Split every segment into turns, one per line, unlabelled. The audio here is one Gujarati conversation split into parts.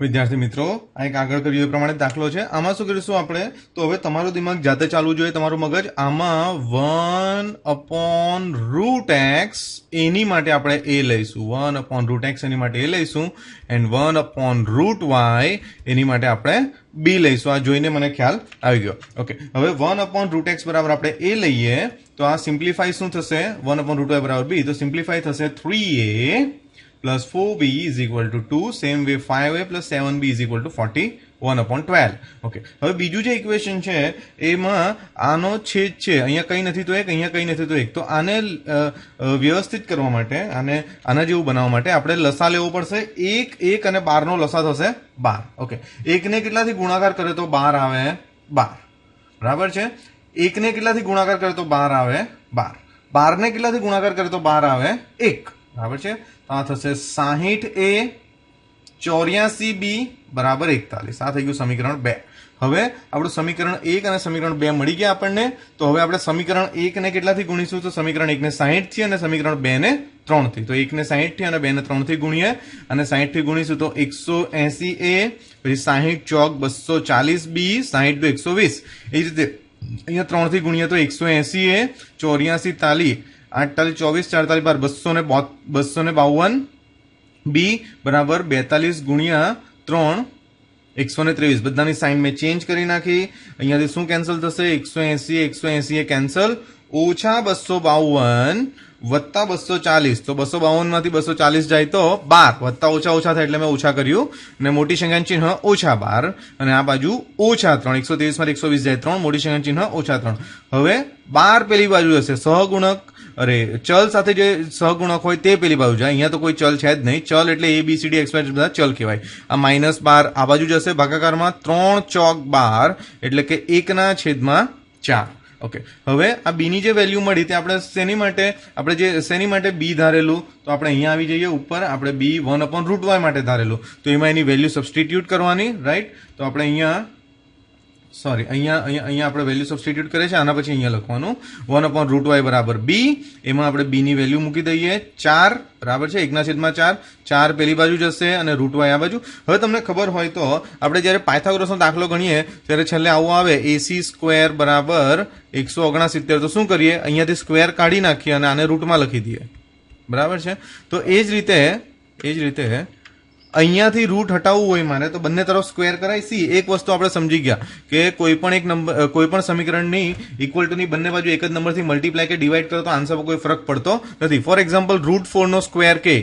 વિદ્યાર્થી મિત્રો, આ એક આગળ કર્યું એ પ્રમાણે દાખલો છે. આમાં શું કરીશું આપણે? તો હવે તમારું દિમાગ જાતે ચાલવું જોઈએ, તમારું મગજ. આમાં વન અપોન રૂટ એક્સ એની માટે આપણે એ લઈશું. વન અપોન રૂટ એક્સ એની માટે એ લઈશું. And one upon root Y એની માટે આપણે બી લઈશું. આ જોઈને મને ખ્યાલ આવી ગયો. ઓકે હવે વન અપોન રૂટ એક્સ બરાબર આપણે એ લઈએ, તો આ સિમ્પ્લિફાઈ શું થશે? વન અપોન રૂટ વાય બરાબર બી. તો સિમ્પ્લિફાઈ થશે three A plus 4b is equal to 2 same way 5a plus 7b is equal to 41 upon 12 okay હવે બીજું જે ઇક્વેશન છે, એમાં આનો છેદ છે. અહીંયા કંઈ નથી તો એક, અહીંયા કંઈ નથી તો એક. તો આને વ્યવસ્થિત કરવા માટે, આને, આના જેવું બનાવવા માટે આપણે લસા લેવો પડશે. એક એક અને બારનો લસા થશે બાર. ઓકે એકને કેટલાથી ગુણાકાર કરે તો બાર આવે બાર. બરાબર છે? એકને કેટલાથી ગુણાકાર કરે તો બાર આવે બાર. બારને કેટલાથી ગુણાકાર કરે તો બાર આવે એક. બરાબર છે? તો આ થશે સાહીઠ એ ચોર્યાસી બી બરાબર એકતાલીસ. આ થઈ ગયું સમીકરણ બે. હવે આપણું સમીકરણ એક અને સમીકરણ બે મળી ગયા આપણને. તો હવે આપણે સમીકરણ એકને કેટલાથી ગુણીશું? તો સમીકરણ એકને સાહીઠથી અને સમીકરણ બેને ત્રણથી તો એકને સાહીઠથી અને બેને ત્રણથી ગુણીએ. અને સાહીઠથી ગુણીશું તો એકસો એસી એ, પછી સાહીઠ ચોક બસો ચાલીસ બી, સાહીઠ એકસો વીસ. એ જ રીતે અહીંયા ત્રણથી ગુણીએ તો એકસો એસી એ, ચોર્યાસી તાલી આઠતાલીસ ચોવીસ ચારતાલીસ બાર, બસો ને બસો ને બાવન બી બરાબર, બેતાલીસ ગુણ્યા ત્રણ, એકસો ને ત્રેવીસ. બધાની સાઇન મેં ચેન્જ કરી નાખી. અહીંયાથી શું કેન્સલ થશે? એકસો એસી એકસો એસી એ કેન્સલ ઓછા બસો બાવન વત્તા બસો ચાલીસ. તો બસો બાવનમાંથી બસો ચાલીસ જાય તો બાર. વત્તા ઓછા ઓછા થાય એટલે મેં ઓછા કર્યું. અને મોટી સંખ્યાનું ચિહ્ન ઓછા બાર. અને આ બાજુ ઓછા ત્રણ. એકસો ત્રેવીસમાંથી એકસો વીસ જાય ત્રણ. મોટી સંખ્યાનું ચિહ્ન ઓછા ત્રણ. હવે બાર પેલી બાજુ હશે. સહગુણક અરે, ચલ સાથે જે સહગુણક હોય તે પેલી બાજુ જાય. અહીંયા તો કોઈ ચલ છે જ નહીં. ચલ એટલે A B C D X બધા ચલ કહેવાય. આ માઇનસ બાર આ બાજુ જશે ભાગાકારમાં ત્રણ ચોક બાર, એટલે કે એકના છેદમાં ચાર. ઓકે હવે આ બીની જે વેલ્યુ મળી તે આપણે શેની માટે, આપણે જે શેની માટે બી ધારેલું, તો આપણે અહીંયા આવી જઈએ ઉપર, આપણે B one upon root Y માટે ધારેલું. તો એમાં એની વેલ્યુ સબસ્ટિટ્યુટ કરવાની રાઈટ તો આપણે અહીંયા સોરી અહીંયા અહીંયા અહીંયા આપણે વેલ્યુ સબસ્ટિટ્યુટ કરે છે આના પછી અહીંયા લખવાનું. વન અપોન રૂટ વાય બરાબર બી એમાં આપણે બીની વેલ્યુ મૂકી દઈએ. ચાર, બરાબર છે? એકના છેદમાં ચાર. ચાર પેલી બાજુ જશે અને રૂટ વાય આ બાજુ. હવે તમને ખબર હોય તો આપણે જ્યારે પાયથાગોરસનો દાખલો ગણીએ, ત્યારે છેલ્લે આવું આવે. એસી સ્ક્વેર બરાબર એકસો ઓગણસિત્તેર. તો શું કરીએ? અહીંયાથી સ્ક્વેર કાઢી નાખીએ અને આને રૂટમાં લખી દઈએ. બરાબર છે? તો એ જ રીતે એ જ રીતે અહીંયાથી રૂટ હટાવવું હોય મારે, તો બંને તરફ સ્ક્વેર કરાય. સી એક વસ્તુ આપણે સમજી ગયા કે કોઈ પણ એક નંબર કોઈ પણ સમીકરણની ઇક્વલ ટુની બંને બાજુ એક જ નંબરથી મલ્ટીપ્લાય કે ડિવાઈડ કરો તો આન્સર કોઈ ફરક પડતો નથી. ફોર એક્ઝામ્પલ રૂટ ફોરનો સ્ક્વેર કે?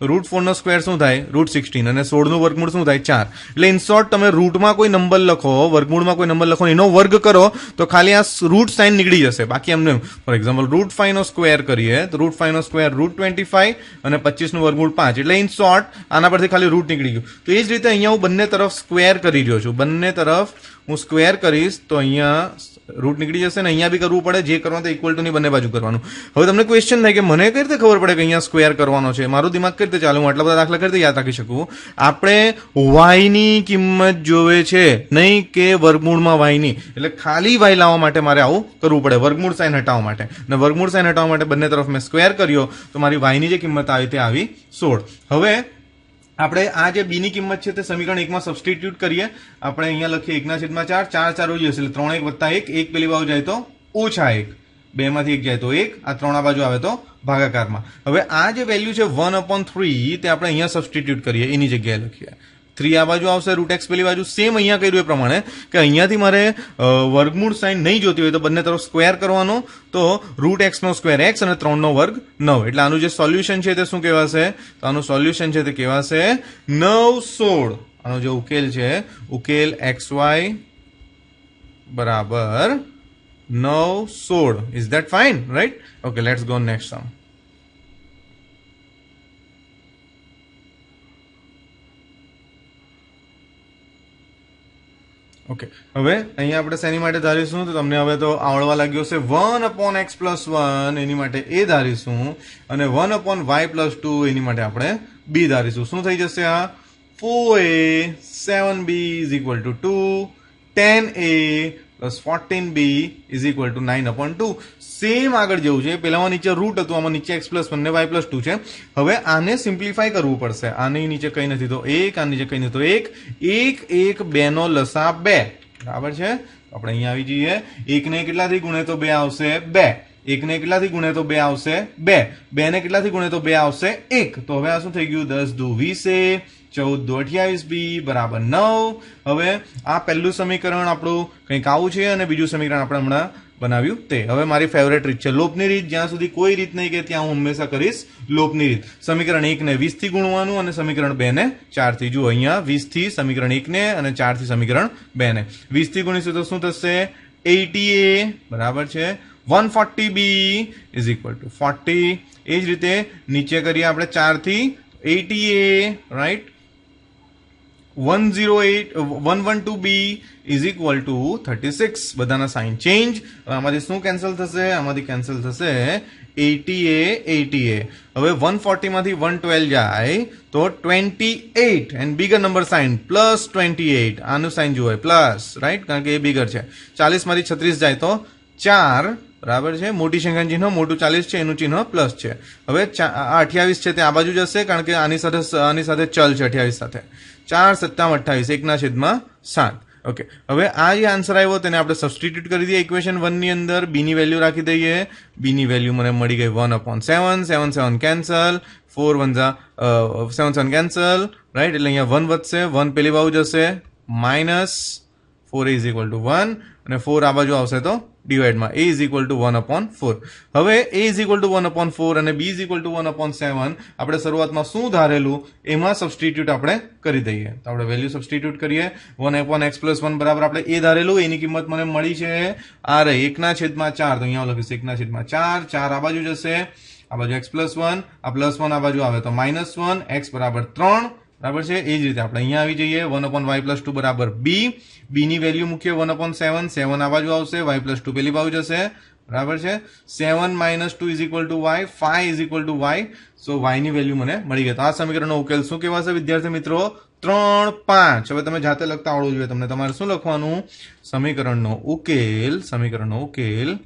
રૂટ ફોરનો સ્ક્વેર શું થાય? રૂટ સિક્સટીન અને સોળનું વર્ગમૂળ શું થાય? ચાર. એટલે ઇન શોર્ટ તમે રૂટમાં કોઈ નંબર લખો, વર્ગમૂળમાં કોઈ નંબર લખો, એનો વર્ગ કરો, તો ખાલી આ રૂટ સાઇન નીકળી જશે. બાકી એમને ફોર એક્ઝામ્પલ રૂટ ફાઈવનો સ્ક્વેર કરીએ, તો રૂટ ફાઈવનો સ્ક્વેર રૂટ ટ્વેન્ટી ફાઈવ અને પચીસનું વર્ગમૂળ પાંચ. એટલે ઇન શોર્ટ આના પરથી ખાલી રૂટ નીકળી ગયું. તો એ જ રીતે અહીંયા હું બંને તરફ સ્ક્વેર કરી રહ્યો છું. બંને તરફ હું સ્ક્વેર કરીશ તો અહીંયા રૂટ નીકળી જશે ને અહીંયા બી કરવું પડે. જે કરવાનું તો ઇક્વલ ટુની બંને બાજુ કરવાનું. હવે તમને ક્વેશ્ચન થાય કે મને કઈ રીતે ખબર પડે કે અહીંયા સ્ક્વેર કરવાનો છે? મારું દિમાગ કઈ રીતે ચાલે? હું આટલા બધા દાખલા કઈ રીતે યાદ રાખી શકું? આપણે વાયની કિંમત જોવે છે. નહીં કે વર્ગમૂળમાં વાયની એટલે ખાલી વાય લાવવા માટે મારે આવું કરવું પડે. વર્ગમૂળ સાઇન હટાવવા માટે. અને વર્ગમૂળ સાઇન હટાવવા માટે બંને તરફ મેં સ્ક્વેર કર્યો. તો મારી વાયની જે કિંમત આવી તે આવી સોળ. હવે આપણે આ જે બીની કિંમત છે તે સમીકરણ એકમાં સબસ્ટિટ્યુટ કરીએ. આપણે અહીંયા લખીએ એકના છેદમાં ચાર ચાર ચાર રોજ હશે એટલે ત્રણ એક વત્તા એક એક પેલી બાજુ જાય તો ઓછા એક. બે માંથી એક જાય તો એક, આ ત્રણ બાજુ આવે તો ભાગાકારમાં. હવે આ જે વેલ્યુ છે વન અપોન થ્રી તે આપણે અહીંયા સબસ્ટિટ્યુટ કરીએ. એની જગ્યાએ લખીએ. થ્રી આ બાજુ આવશે રૂટ એક્સ પેલી બાજુ. સેમ અહીંયા કર્યું એ પ્રમાણે કે અહીંયાથી મારે વર્ગમૂળ સાઇન નહીં જોતી હોય તો બંને તરફ સ્ક્વેર કરવાનો. તો રૂટ એક્સનો સ્ક્વેર એક્સ અને ત્રણનો વર્ગ નવ. એટલે આનું જે સોલ્યુશન છે તે શું કહેવાશે? તો આનું સોલ્યુશન છે તે કહેવાશે નવ સોળ. આનો જે ઉકેલ છે, ઉકેલ એક્સ વાય બરાબર નવ સોળ. Is that fine right okay let's go next sum okay હવે અહીંયા આપણે શેની માટે ધારીશું? તો તમને હવે તો આવડવા લાગ્યો છે one upon X plus one એની માટે એ ધારીશું. અને one upon Y plus two એની માટે આપણે બી ધારીશું. શું થઈ જશે આ? Four A seven B is equal to two ten A plus fourteen B is equal to nine upon two same આગળ જેવું છે. પેલામાં નીચે રૂટ હતું, આમાં નીચે X plus one Y plus two છે. હવે આને સિમ્પ્લિફાય કરવું પડશે. આની નીચે કઈ નથી તો એક, આની નીચે કઈ નથી તો એક. એક એક, બે નો લસા બે. બરાબર છે? આપણે અહીંયા આવી જઈએ. એકને કેટલાથી ગુણે તો બે આવશે? બે. એકને કેટલાથી ગુણે તો બે આવશે બે. બે ને કેટલાથી ગુણે તો બે આવશે એક. તો હવે આ શું થઈ ગયું? દસ દુ વીસે ચૌદ દુ અઠ્યાવીસ બી, બરાબર નવ. હવે આ પહેલું સમીકરણ આપણું કંઈક આવું છે અને બીજું સમીકરણ આપણે હમણાં બનાવ્યું તે. હવે મારી ફેવરેટ રીત છે લોપની રીત. જ્યાં સુધી કોઈ રીત નહીં કે ત્યાં હું હંમેશા કરીશ લોપની રીત. સમીકરણ એકને વીસથી ગુણવાનું અને સમીકરણ બેને ચારથી. જુઓ, અહીંયા વીસથી સમીકરણ એકને અને ચારથી સમીકરણ બેને. વીસથી ગુણીશું તો શું થશે? Eighty A. બરાબર છે? One forty B is equal to forty A જ રીતે નીચે કરીએ આપણે ચારથી eighty A right one zero eight one one two B is equal to thirty six બધાના સાઇન ચેન્જ આમાંથી શું કેન્સલ થશે? આમાંથી કેન્સલ થશે એટી એ એટી એ હવે વન ફોર્ટીમાંથી વન ટ્વેલ્વ જાય તો twenty eight and bigger number sign plus twenty eight આનું સાઇન જુઓ પ્લસ રાઈટ કારણ કે એ બિગર છે. ચાલીસમાંથી છત્રીસ જાય તો ચાર. બરાબર છે? મોટી સંખ્યાનું ચિહ્ન, મોટું ચાલીસ છે, એનું ચિહ્ન પ્લસ છે. હવે આ અઠ્યાવીસ છે તે આ બાજુ જશે કારણ કે આની સાથે આની સાથે ચલ છે અઠ્યાવીસ સાથે. ચાર સત્તાવન અઠ્યાવીસ એકના છેદમાં સાત. ઓકે. હવે આ જે આન્સર આવ્યો તેને આપણે સબસ્ટિટ્યુટ કરી દઈએ ઇક્વેશન વનની અંદર. બીની વેલ્યુ રાખી દઈએ. બીની વેલ્યુ મને મળી ગઈ one upon seven seven seven cancel four one Jha seven seven cancel right એટલે અહીંયા વન વધશે. વન પેલી બાજુ જશે. Minus four is equal to one અને ફોર આ બાજુ આવશે તો ડિવાઈડમાં a is equal to one upon four હવે a is equal to one upon four અને b is equal to one upon seven આપણે શરૂઆતમાં શું ધારેલું એમાં સબસ્ટિટ્યુટ આપણે કરી દઈએ. તો આપણે વેલ્યુ સબસ્ટિટ્યુટ કરીએ. One upon x plus one બરાબર આપણે એ ધારેલું. એની કિંમત મને મળી છે. આ રહી એકના છેદમાં ચાર. તો અહીંયા લખીશ. એકના છેદમાં ચાર. ચાર આ બાજુ જશે. આ બાજુ એક્સ પ્લસ વન આ પ્લસ વન આ બાજુ આવે. તો માઇનસ વન એક્સ બરાબર ત્રણ. બરાબર છે? એ જ રીતે આપણે અહીંયા આવી જઈએ. One upon y plus two બરાબર બી. બીની વેલ્યુ મૂકીએ વન અપોન સેવન. સેવન આ બાજુ આવશે. વાય પ્લસ ટુ પેલી બાજુ જશે. બરાબર છે? Seven minus two is equal to y. Five is equal to y. So વાયની value મને મળી ગઈ. તો આ સમીકરણનો ઉકેલ શું કહેવાશે વિદ્યાર્થી મિત્રો? ત્રણ પાંચ. હવે તમે જાતે લખતા આવડવું જોઈએ. તમને તમારે શું લખવાનું? સમીકરણનો ઉકેલ સમીકરણનો ઉકેલ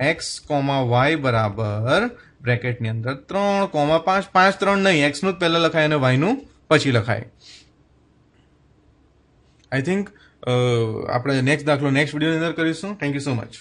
એક્સ કોમા વાય બરાબર. બ્રેકેટની અંદર ત્રણ કોમા પાંચ. પાંચ ત્રણ નહીં. એક્સનું જ પહેલાં લખાય અને વાયનું પછી લખાય. આઈ થિંક આપણે નેક્સ્ટ દાખલો નેક્સ્ટ વિડીયોની અંદર કરીશું. Thank you so much